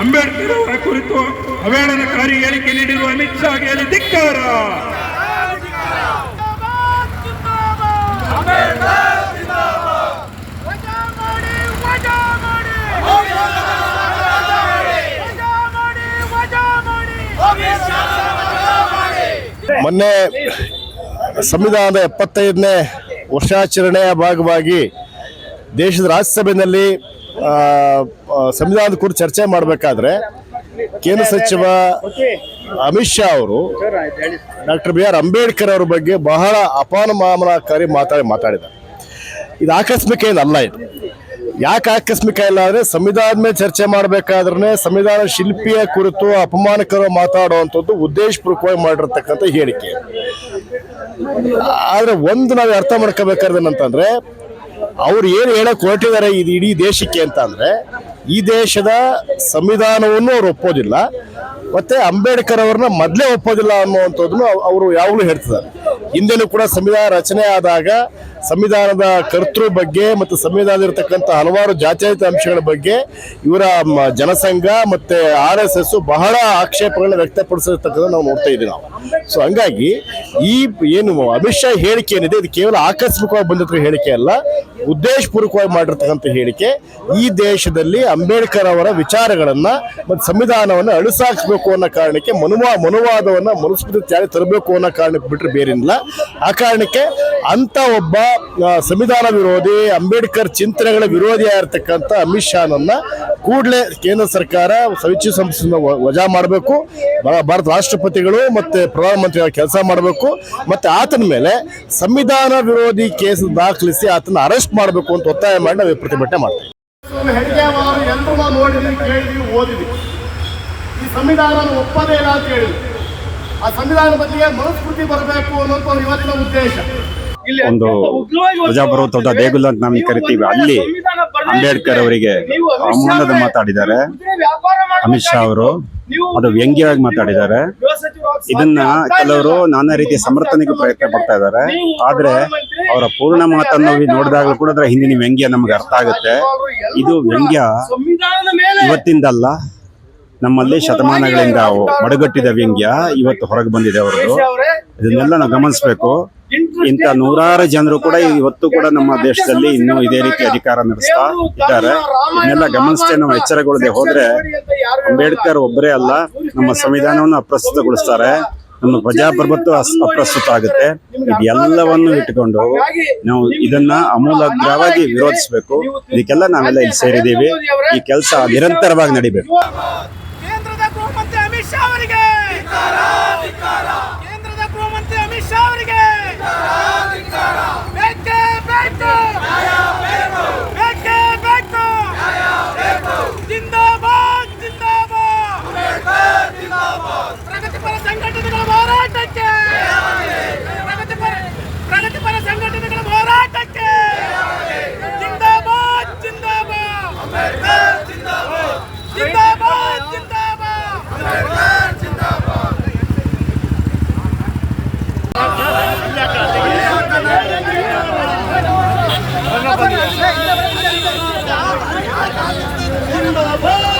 ಅಂಬೇಡ್ಕರ್ ಅವರ ಕುರಿತು ಅವೇಳನಕಾರಿ ಹೇಳಿಕೆ ನೀಡಿರುವ ಅಮಿತ್ ಶಾ ಹೇಳಿ ಧಿಕ್ಕಾರ. ಮೊನ್ನೆ ಸಂವಿಧಾನದ ಎಪ್ಪತ್ತೈದನೇ ವರ್ಷಾಚರಣೆಯ ಭಾಗವಾಗಿ ದೇಶದ ರಾಜ್ಯಸಭೆಯಲ್ಲಿ ಸಂವಿಧಾನದ ಕುರಿತು ಚರ್ಚೆ ಮಾಡಬೇಕಾದ್ರೆ ಕೇಂದ್ರ ಸಚಿವ ಅಮಿತ್ ಶಾ ಅವರು ಡಾಕ್ಟರ್ ಬಿ ಆರ್ ಅಂಬೇಡ್ಕರ್ ಅವರ ಬಗ್ಗೆ ಬಹಳ ಅಪಮಾನಕಾರಿ ಮಾತಾಡಿ ಮಾತಾಡಿದ ಇದು ಆಕಸ್ಮಿಕ ಏನಲ್ಲ ಇದು. ಯಾಕೆ ಆಕಸ್ಮಿಕ ಇಲ್ಲ ಅಂದರೆ ಸಂವಿಧಾನದ ಮೇಲೆ ಚರ್ಚೆ ಮಾಡಬೇಕಾದ್ರೆ ಸಂವಿಧಾನ ಶಿಲ್ಪಿಯ ಕುರಿತು ಅಪಮಾನಕರ ಮಾತಾಡುವಂಥದ್ದು ಉದ್ದೇಶಪೂರ್ವಕವಾಗಿ ಮಾಡಿರ್ತಕ್ಕಂಥ ಹೇಳಿಕೆ. ಆದರೆ ಒಂದು ನಾವು ಅರ್ಥ ಮಾಡ್ಕೋಬೇಕಾದ್ರೆ ಏನಂತಂದ್ರೆ ಅವ್ರು ಏನು ಹೇಳಕ್ ಹೊರಟಿದ್ದಾರೆ ಇದು ಇಡೀ ದೇಶಕ್ಕೆ ಅಂತ ಅಂದರೆ ಈ ದೇಶದ ಸಂವಿಧಾನವನ್ನು ಅವ್ರು ಒಪ್ಪೋದಿಲ್ಲ, ಮತ್ತೆ ಅಂಬೇಡ್ಕರ್ ಅವ್ರನ್ನ ಮೊದಲೇ ಒಪ್ಪೋದಿಲ್ಲ ಅನ್ನುವಂಥದ್ದನ್ನು ಅವ್- ಅವರು ಯಾವಾಗಲೂ ಹೇಳ್ತಿದ್ದಾರೆ. ಹಿಂದೆನೂ ಕೂಡ ಸಂವಿಧಾನ ರಚನೆ ಆದಾಗ ಸಂವಿಧಾನದ ಕರ್ತೃ ಬಗ್ಗೆ ಮತ್ತು ಸಂವಿಧಾನದಲ್ಲಿರ್ತಕ್ಕಂಥ ಹಲವಾರು ಜಾತ್ಯತೀತ ಅಂಶಗಳ ಬಗ್ಗೆ ಇವರ ಜನಸಂಘ ಮತ್ತು ಆರ್ ಎಸ್ ಎಸ್ ಬಹಳ ಆಕ್ಷೇಪಗಳನ್ನ ವ್ಯಕ್ತಪಡಿಸಿರ್ತಕ್ಕಂಥ ನಾವು ನೋಡ್ತಾ ಇದ್ದೀವಿ ನಾವು. ಸೊ ಹಂಗಾಗಿ ಈ ಏನು ಅಮಿತ್ ಶಾ ಹೇಳಿಕೆ ಏನಿದೆ, ಇದು ಕೇವಲ ಆಕಸ್ಮಿಕವಾಗಿ ಬಂದಿರೋ ಹೇಳಿಕೆ ಅಲ್ಲ, ಉದ್ದೇಶಪೂರ್ವಕವಾಗಿ ಮಾಡಿರ್ತಕ್ಕಂಥ ಹೇಳಿಕೆ. ಈ ದೇಶದಲ್ಲಿ ಅಂಬೇಡ್ಕರ್ ಅವರ ವಿಚಾರಗಳನ್ನ ಮತ್ತು ಸಂವಿಧಾನವನ್ನು ಅಳಿಸಾಕ್ಸ್ಬೇಕು ಅನ್ನೋ ಕಾರಣಕ್ಕೆ, ಮನುವಾ, ಮನುವಾದವನ್ನ ಮನುಸ್ಮೃತಿ ತ್ಯಾಗ ತರಬೇಕು ಅನ್ನೋ ಕಾರಣಕ್ಕೆ ಬಿಟ್ಟರೆ ಬೇರೇನಿಲ್ಲ. ಆ ಕಾರಣಕ್ಕೆ ಅಂತ ಒಬ್ಬ ಸಂವಿಧಾನ ವಿರೋಧಿ ಅಂಬೇಡ್ಕರ್ ಚಿಂತನೆಗಳ ವಿರೋಧಿಯಾಗಿರ್ತಕ್ಕಂಥ ಅಮಿತ್ ಶಾನನ್ನ ಕೂಡಲೇ ಕೇಂದ್ರ ಸರ್ಕಾರ ಸವಿಚ್ಛ ಸಂಸ್ಥೆಯಿಂದ ವಜಾ ಮಾಡಬೇಕು. ಭಾರತ ರಾಷ್ಟ್ರಪತಿಗಳು ಮತ್ತೆ ಪ್ರಧಾನಮಂತ್ರಿ ಕೆಲಸ ಮಾಡಬೇಕು. ಮತ್ತೆ ಆತನ ಮೇಲೆ ಸಂವಿಧಾನ ವಿರೋಧಿ ಕೇಸ್ ದಾಖಲಿಸಿ ಆತನ ಅರೆಸ್ಟ್ ಮಾಡಬೇಕು ಅಂತ ಒತ್ತಾಯ ಮಾಡಿ ನಾವು ಪ್ರತಿಭಟನೆ ಮಾಡ್ತೀವಿ ಸಂವಿಧಾನ ಒಪ್ಪದೇ ಇಲ್ಲ ಅಂತ ಹೇಳಿದ್ರು. ಆ ಸಂವಿಧಾನ ಬದಲಿಗೆ ಮನುಸ್ಮೃತಿ ಬರಬೇಕು ಅನ್ನೋದು ಇವತ್ತಿನ ಉದ್ದೇಶ. ಒಂದು ಪ್ರಜಾಪ್ರಭುತ್ವದ ದೇಗುಲ ಅಂತ ನಾವು ಕರಿತೀವಿ. ಅಲ್ಲಿ ಅಂಬೇಡ್ಕರ್ ಅವರಿಗೆ ಅವಮಾನದ ಮಾತಾಡಿದ್ದಾರೆ. ಅಮಿತ್ ಶಾ ಅವರು ಅದು ವ್ಯಂಗ್ಯವಾಗಿ ಮಾತಾಡಿದ್ದಾರೆ. ಇದನ್ನ ಕೆಲವರು ನಾನಾ ರೀತಿಯ ಸಮರ್ಥನೆಗೆ ಪ್ರಯತ್ನ ಪಡ್ತಾ ಇದ್ದಾರೆ. ಆದ್ರೆ ಅವರ ಪೂರ್ಣ ಮಾತನ್ನು ನೋಡಿದಾಗಲೂ ಕೂಡ ಅದರ ಹಿಂದಿನ ವ್ಯಂಗ್ಯ ನಮಗೆ ಅರ್ಥ ಆಗುತ್ತೆ. ಇದು ವ್ಯಂಗ್ಯ ಇವತ್ತಿಂದಲ್ಲ ನಮ್ಮಲ್ಲಿ ಶತಮಾನಗಳಿಂದ ಮಡುಗಟ್ಟಿದ ವ್ಯಂಗ್ಯ ಇವತ್ತು ಹೊರಗೆ ಬಂದಿದೆ ಅವರು ಇದನ್ನೆಲ್ಲ ನಾವು ಗಮನಿಸಬೇಕು. ಇಂಥ ನೂರಾರು ಜನರು ಕೂಡ ಇವತ್ತು ಕೂಡ ನಮ್ಮ ದೇಶದಲ್ಲಿ ಇನ್ನೂ ಇದೇ ರೀತಿ ಅಧಿಕಾರ ನಡೆಸ್ತಾ ಇದ್ದಾರೆ. ಇದನ್ನೆಲ್ಲ ಗಮನಿಸ್ತೇ ನಾವು ಎಚ್ಚರಗೊಳ್ಳದೆ ಹೋದ್ರೆ ಅಂಬೇಡ್ಕರ್ ಒಬ್ಬರೇ ಅಲ್ಲ, ನಮ್ಮ ಸಂವಿಧಾನವನ್ನು ಅಪ್ರಸ್ತುತಗೊಳಿಸ್ತಾರೆ. ನಮ್ಮ ಪ್ರಜಾಪ್ರಭುತ್ವ ಅಪ್ರಸ್ತುತ ಆಗುತ್ತೆ. ಇದೆಲ್ಲವನ್ನು ಇಟ್ಟುಕೊಂಡು ನಾವು ಇದನ್ನ ಅಮೂಲಾಗ್ರವಾಗಿ ವಿರೋಧಿಸಬೇಕು. ಇದಕ್ಕೆಲ್ಲ ನಾವೆಲ್ಲ ಇಲ್ಲಿ ಸೇರಿದ್ದೀವಿ. ಈ ಕೆಲಸ ನಿರಂತರವಾಗಿ ನಡಿಬೇಕು. জিন্দাবাদ